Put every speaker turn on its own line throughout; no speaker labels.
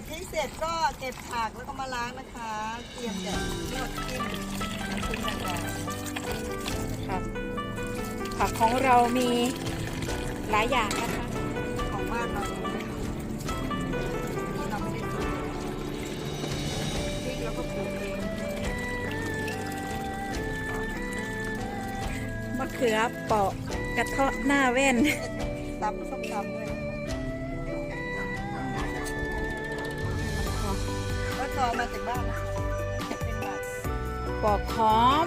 บพริกเสร็จก็เก็บผักแล้วก็มาล้างนะคะ เตรียมจะนวดจิ้มน้ำพริกต่าง
ครับผักของเรามีหลายอย่างนะคะ
ๆของบ้านเราเองที่เราไม่ได้ปลูกพริกเราก็ปลูกเอง
มะเขือเปาะกระเทาะหน้าแว่น
ตำส้มตำด้วย อมาจากบ้านนะเป็นบาท
ปอกหอม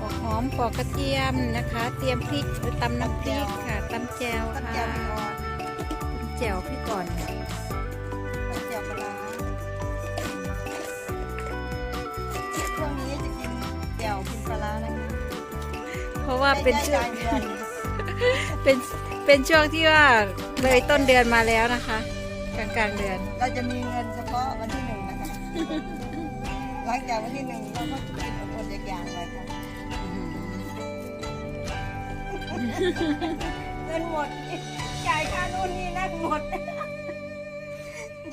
ปอกหอมปอกกระเทียมนะคะ เตรียมพริกหรือตำน้ำพริกค่ะตำแจว
ตั้ง
ค่ะ
แจ่วมีออน
ตำแจวพี่ก่อน
ตั้งแจ่วปลาร้าช่วงนี้จะกินแจ่วกินปลาร้านะคะ
เพราะว่าเป็นช่วง
ใกล้ๆกลางเดือน
เป็นเป็นช่วงที่ว่าเลยต้นเดือนมาแล้วนะคะ กลางกลางๆเดือน
เราจะมีเงินเฉพาะวันที่ หนึ่งนะคะหลังจากวันที่หนึ่งเราก็จะกินอดๆอย่างๆเลยค่ะเงินหมดจ่ายค่านู่นนี่นั่นหมด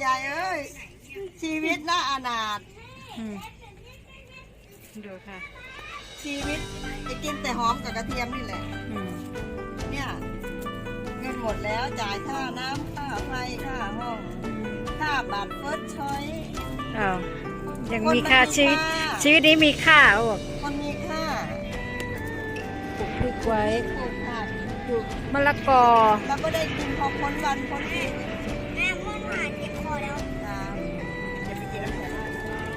ยายเอ้ย ชีวิตน่าอนาถ
อืมดูค่ะ
ชีวิตจะกินแต่หอมกับกระเทียมนี่แหละ
อืม
เนี่ยเงินหมดแล้วจ่ายค่าน้ำค่าไฟค่าห้อง ค่าบัตรเฟิร์สชอย
อ้าวยังมีค่าชีวิต
ชี
ชีวิตนี้มีค่าเขาบอก
คนมีค่า
ปลูกพริกไว้
ปลูกผัก
ปลูกมะละกอ
แล้วก็ได้กินพอพ้นวันพ้นคืน
แม่พ่นหาเจ็บคอแล้ว
น้ำอย่าไปกินน้ำแข็งมาก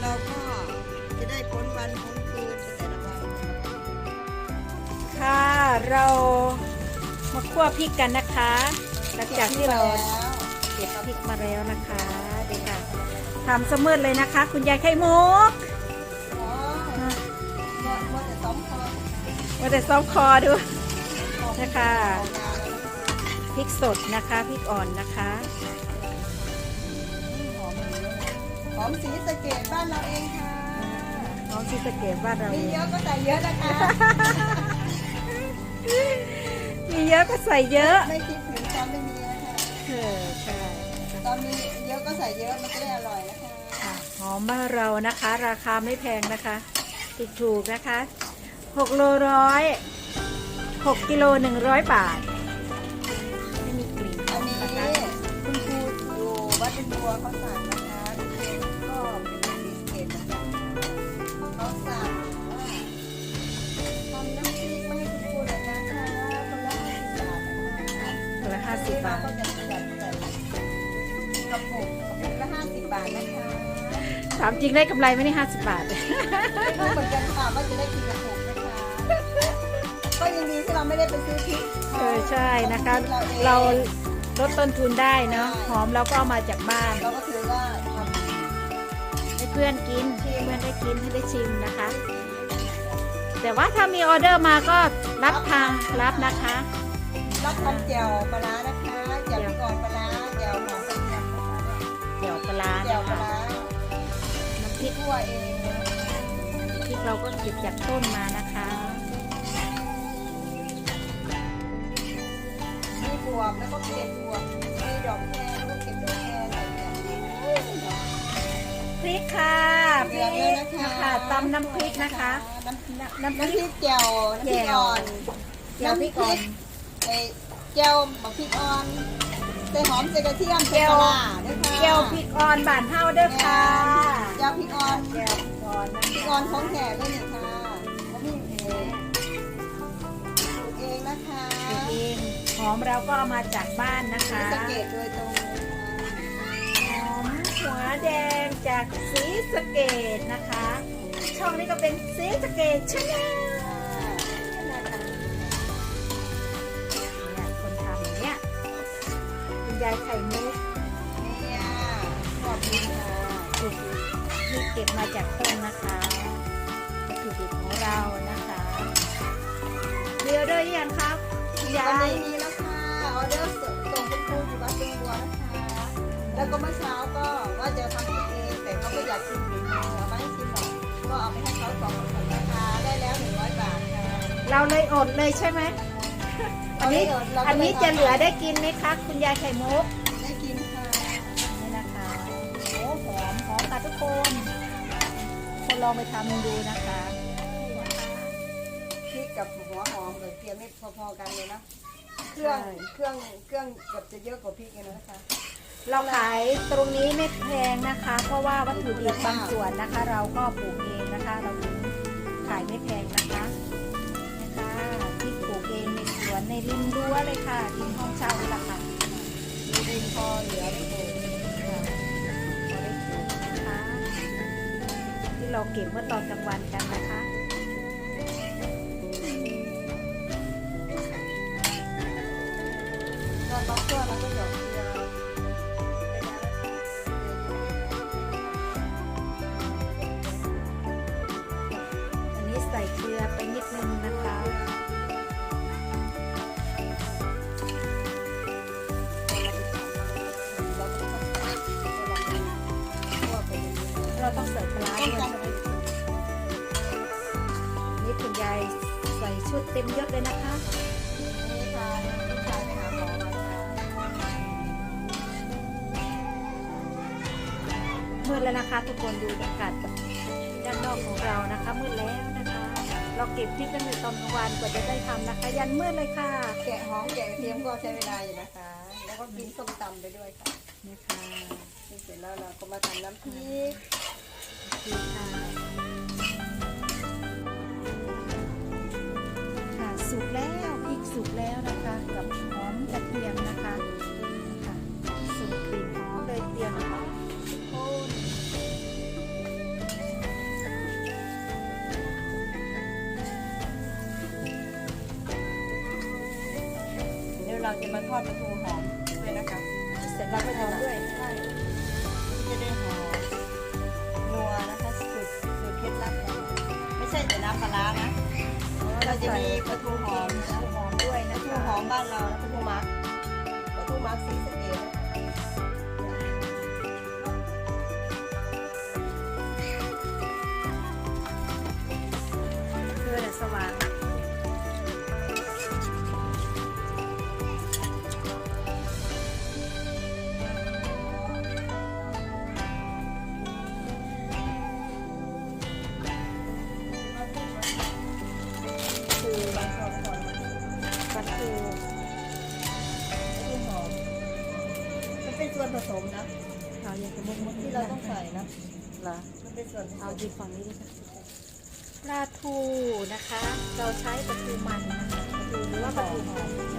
เราก็จะได้พ้นวันพ้นคืนไปแต่ละวัน
ค่ะเรามาคั่วพริกกันนะคะ หลังจากที่เรา
แล้ว
เก็บพริกมาแล้วนะคะเดี๋ยวค่ะ ทำเสมืดเลยนะคะ คุณยายไข่มุก
อ๋อหมดหมดแต่สองคน
ว่าแต่ซ้อมคอดูนะคะ
ออกงานแล้วนะคะ
พริกสดนะคะพริกอ่อนนะคะ
หอมหอมสีสะเกดบ้านเราเองค่ะ
น้องซีสะเกตบ้านเรา
มี
เอง
เยอะก็ใส่เยอะนะคะ
มีเยอะก็ใส่เยอะ
ไม่คิดถึงตอนไม่มีนะคะ
เออใช่
ตอนมีเยอะก็ใส่เยอะมันจะได้อร่อยนะคะ
ค่ะหอมบ้านเรานะคะ ราคาไม่แพงนะคะ ถูกถูกๆนะคะหกโลร้อยหกกิโลหนึ่งร้อยบาท ไม่มีกลิ่น
อันนี้
นะคะ
คุณครูอยู่วัดเป็นบัวเขาสั่งนะคะก็เป็นสีสะเกดเหมือนกันเขาสั่งว่าทำน้ำพริกมาให้คุณครูหน่อยนะคะคนละห้าสิบบาทนะคะ
คนละห้าสิบบาทา
สิบบาทนะคะ
ถามจริงได้กำไรไหมนี่ห้าสิบบาท
ไม่รู้เหมือนกันค่ะว่าจะได้กี่กระปุกนะคะ ก็ยังดีที่เราไม่ได้ไปซื้อพริก
เออใช่นะคะ
เรา
เรา
เอง
ลดต้นทุนได้เนาะหอมเราก็เอามาจากบ้าน
เราก็ถือว่าทำ
ให้เพื่อนกินให้เพื่อนได้กินให้ได้ชิมนะคะ แต่ว่าถ้ามีออเดอร์มาก็รับทางรับนะคะ
รับทำแจ่วปลาร้านะคะแจ่วพริกอ่อนปลาร้าแจ่วหอม เดี๋
ยวปลาร้า
แจ่ว
นะ
ปลา
คะ
ร้า
น้ำพริก
คั่วเองนะ
พริกเราก็เก็บจากต้นมานะคะ
มีบวบแล้วก็เก็บบวบมีดอกแครแล้วก็เก็บดอกแครใส่แจ่ว
พริกค่ะพ
เดื
ริ
อดเลย
ก
นะคะ
ค่ะตำน้ำพริกนะคะ
น้ำ
น้ำ
น้ำ
พ
พ
ริ
ริ
ก
กแจ่วน้ำพริกอ่อน
แจ่วพริกอ่อน
ไอ้แจ่วบักพริกอ่อนใส่หอมใส่กระเทียมใส่ปลาร้าด้วยค่ะ
แก้วพริกอ่อนบานเฮาเด้อค่ะ
แจ่วพริกอ่อน
แก้วพริกอ่อนนะ
พริก
คะ
อ่อนของแท้เลยนี่ค่ะเขามีเองปลูกเองนะคะ
ปลูกเองหอมเราก็เอามาจากบ้านนะคะ
สังเกตโดยตรงเลยค่ะ
หอมหัวแดงจากสีสะเกดนะคะ ช่องนี้ก็เป็นสีสะเกดชาแนล ยายไข่มุก
เนี่ยขอบคุณค่ะ
ปลูกที่เก็บมาจากต้นนะคะวัตถุดิบของเรานะคะเดียวด้วยยังครับคุณยา
วัน
ย
นี้มีแล้วค่ะออเดอร์ส่งคุณครูอยู่วัดดงบัวนะคะแล้วก็เมื่อเช้าก็ว่าจะทำกินเองแต่เขาก็อยากกินฝีมือเอามาให้ชิมหน่อยก็เอาไปให้เขาสองกระปุกนะคะได้แล้วหนึ่งร้อยบาทค่ะ
เราเลยอดเลยใช่ไหม อันนี้
เราได้อดเราก็
อันนี้
เลย
จะเหลือได้กินไหมคะคุณยายไข่มุก
ได้กินค่ะ
ค่ะทุกคนคนลองไปทำดูนะคะ
พริกกับหัวหอมกับเทียมไม่พอๆกันเลยนะเครื่องเครื่องเครื่องเกือบจะเยอะกว่าพริกเลยนะคะ
เราขายตรงนี้ไม่แพงนะคะ เพราะว่าวัตถุดิบบางส่วนนะคะ เราก็ปลูกเองนะคะ เราถึงขายไม่แพงนะคะนะคะ วนในริมรั้วเลยค่ะริมห้องเช่านี่แหละค่ะ
มีดิมพอเหลือไม่ปลูก
ค่ะเราได้ปลูกนะคะที่เราเก็บเมื่อตอนกลางวันกันนะคะ
ตอนเราเครื่องเราก็หยอกเกลือ
เราต้องใส่ปลาร้าด้วยใช่ไหมนี่คุณยายใส่ชุดเต็มยศเลยนะคะมืดแล้วนะคะทุกคนดูอากาศด้านนอกของเรานะคะมืดแล้วนะคะ เราเก็บพริกกันในตอนกลางวันกว่าจะได้ทำนะคะ ยันมืดเลยค่ะ
แกะหอมแกะกระเทียมก็ใช้เวลาอยู่นะคะ แล้วก็กินส้มตำไปด้วยค่ะ
นะคะ
เสร็จแล้วเราก็มาทำน้ำพริก
ค่ะค่ะสุกแล้วพริกสุกแล้วนะคะ กับหอมกระเทียมนะคะค่ะสุกกลิ่นหอมเลยเตรียมนะคะทุกคน
เดี๋ยวเราจะมาทอดปลาทูหอม
ร็จแล้วก็ทำด้วย
ใช่จะได้หอมนัวนะคะสูตรสูตรเคล็ดลับไม่ใช่แต่น้ำปลาร้านะ เราจะมีปลาทูหอมนะ
หอมด้วยนะ
ลาทูหอมบ้านเรานะปลาทูมักปลาทูมักสีสเกดนะคะ
เพื่อสว่าง
นะ
เหรอ
มันเป็นส่วนผส
เอา
ม
ดีฝั่งนี้ดีค่ะปลาทูนะคะ เราใช้ปลาทูมันนะคะปลาทูหรือว่าปลาทูหอมท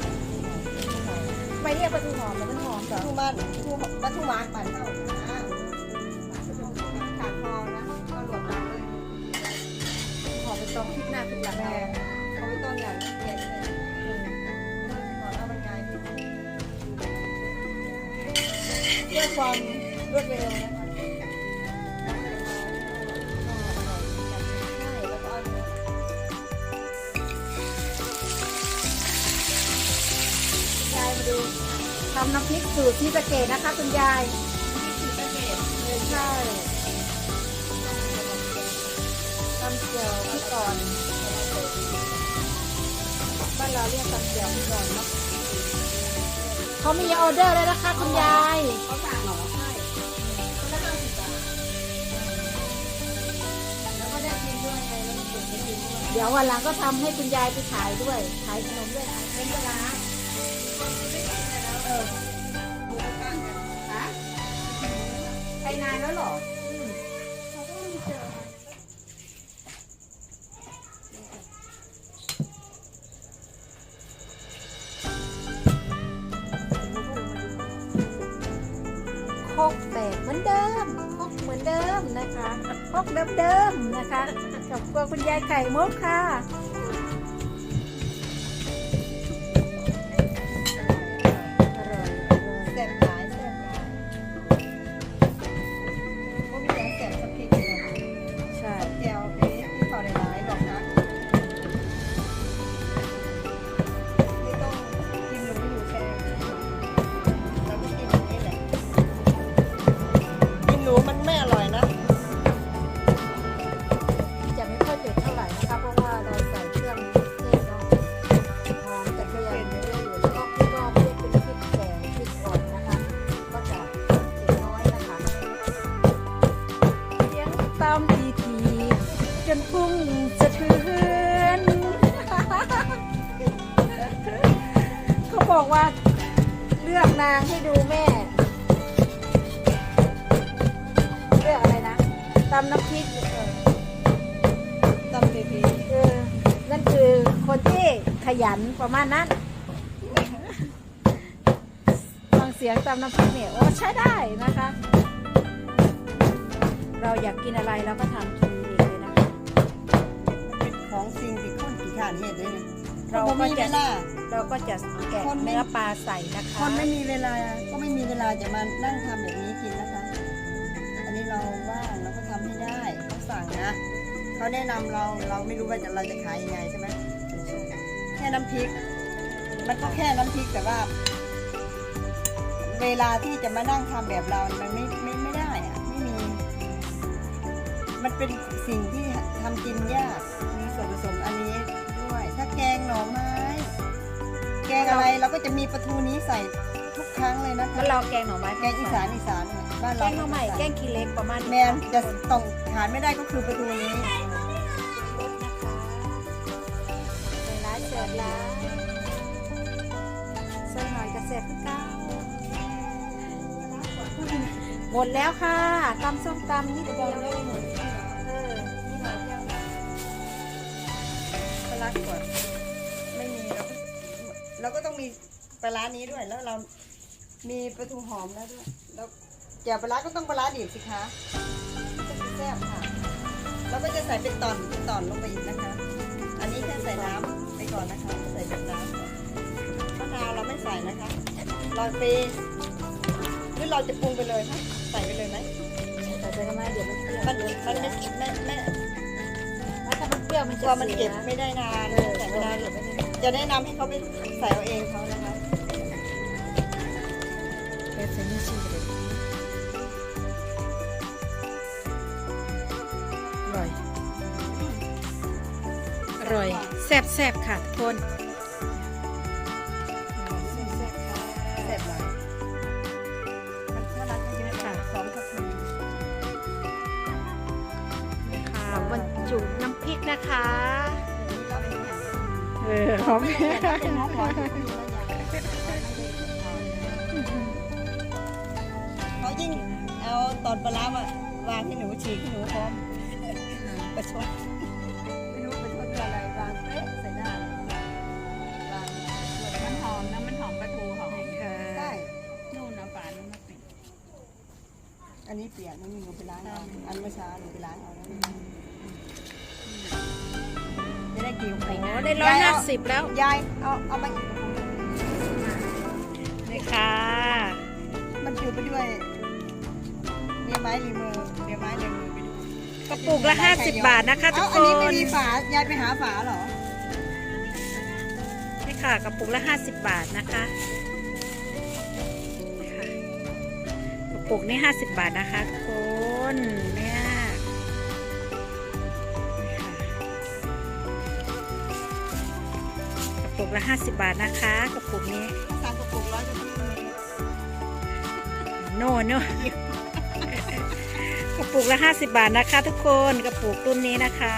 ำไม่เรียกปลาทูหอมแล้วมันหอมเหร
ปลา
อ
ทูมันปลาทูมักปั่นเท่านะขาดคอนะก็หลวมหลังเลย
หอมไปตรงพริกหน้าพริกหลัง
แม่
แม่
เขาไม่ต้องอย่างที่เกียจเลยขอเอาบรรยายที่เพื่อความรวดเร็วนะคะ
ทำน้ำพริกสูตรที่สะเกดนะคะคุณยายน
ี่คือสะเก็ด
ใช่ตำเจียวพี่ก่อนบ้านเราเรียกตำเจียวพี่ก่อนเนาะเขามีออเดอร์แล้วนะคะคุณยาย
เขาสั่งเหรอใช่คนละห้าสิบบาทแล้วก็ได้กินด้วยไงแล้วมันเก็บได้กินด้วย
เดี๋ยววันหลังก็ทำให้คุณยายไปขายด้วย ขายขนมด้วย
เป็นเวลาเอ อหมูกระทะกันฮะไปนานแล้วเหรอ
เขาต้องมีเจอ
โคกแตกเหมือนเดิมโคกเหมือนเดิมนะคะโคกเดิมๆนะคะกับครัวคุณยายไข่มุกค่ะา
ง
ให้ดูแม่เลือกอะไรนะตำน้ำพริกเออ
ตำปีปี
เออนั่นคือคนที่ขยันประมาณนั้นฟังเสียงตำน้ำพริกเนี่ยโอ้ใช้ได้นะคะ เราอยากกินอะไรเราก็ทำกินเองเลยนะคะ
เป็นของสิ่งที่คนขี้ขานเห็ดเลยเนี่ย
เรา
คน
ก็
ไม่มี
จะ
เวลา
เราก็จะแกะ
คนไม่
เนื้อปลาใส่นะคะ
คนไม่มีเวลาก็ไม่มีเวลาจะมานั่งทำแบบนี้กินนะคะ อันนี้เราว่างเราก็ทำให้ได้เขาสั่งนะเขาแนะนำเราเราไม่รู้ว่าจะเราจะขายยังไงใช่ไหมแค่น้ำพริก มันก็แค่น้ำพริกแต่ว่า เวลาที่จะมานั่งทำแบบเรา มันไม่ไม่ไม่ได้อะไม่มี มันเป็นสิ่งที่ทำกินยากมีส่วนผสมอันนี้ แกงอะไรเราก็จะมีปลาทูนี้ใส่ทุกครั้งเลยนะคะ
แล้วเราแกงหน่อไม้
แกงอีสานอีสานเนี่ยบ้าน
แก
เรา
งหน่อไม้แกงขี้เล็กประมาณ
แมนจะต้องขาดไม่ได้ก็คือปลาทูนี้
นะคะใส่ร้ายเสร็จแล้วใส่หน่อยกระเสร็จเก้าหมดแล้วค่ะตำส้มตำนิดเดียวเองเออนี่หน่อยเดียว
ปลาร้าขวดไม่มีเราก็ เราก็ต้องมีปลาร้านี้ด้วย แล้วเรามีปลาทูหอมแล้วด้วย แล้วแจ่วปลาร้าก็ต้องปลาร้าดิบสิคะก็จะแซ่บค่ะเราก็จะใส่เป็นตอนเป็นตอนลงไปอีกนะคะ อันนี้แค่ใส่น้ำไปก่อนนะคะ ใส่เป็นน้ำก่อนมะนาวเราไม่ใส่นะคะเราไปหรือเราจะปรุงไปเลยคะใส่ไปเลยไหม
ใส่ไปทำไมเดี๋ยวมันเปรี้ยว
มันมันไม่ไม่ไม่
แล้วถ้ามันเปรี้ยวมัน
ก
จะ
ลัวมัน
สีย
เก็บ
นะ
ไม่ได้นาน
เออ
ใส่ ไม่ได้
เก็บไม่ได้นาน
จะแนะนำให้เขาไปใส่เอาเองเขานะคะ
เป็นเซนิชิเลยอร่อย อร่อยแซ่บแซ่บค่ะทุกคน
เสร็จเลยมันถ้ารักเยอะค่ะสองกระปุก
ค่ะบรรจุน้ำพริกนะคะ
เอ
อหอม
เป็นน้ำร้อนเขายิ่งเอาตอนปลาร้ามาวางให้หนูฉีกให้หนูพร้อมประชดไม่รู้ประชดเพื่ออะไรวางเป๊ะใส่หน้าเลยวาง
มันหอมนะมันหอมปลาทูหอม
ใช่
นู่นนะฝานู่นนะปิด
อันนี้เปียกมันมีหนูไปล้างเอาอันเมื่อเช้าหนูไปล้างเอาแล้ว จะได้กี่
โอ้
หัว
ได้ร้อยห้าสิบแล้ว
ยายเอาเอามาอีก
นี่ค่ะ
มันอยู่ไปด้วยเรียไม้รีมือเรียไม้เรียมือไปด้วย
กระปุกละห้าสิบบาทนะคะทุ
เอ้าก
ค
อันนี้ไม่
น
มีฝายายไปหาฝาเหรอ
นี่ค่ะกระปุกละห้าสิบบาทนะคะนี่ค่ะกระปุกนี่ห้าสิบบาทนะคะทุกคนเนี่ยนี่ ปุกละห้าสิบบาทนะคะกระปุกนี้
สั่งกระปุกร้อยกระปุกเลย
โน่โน่กระปุกละห้าสิบบาทนะคะ ทุกคนกระปุกรุ่นนี้นะคะ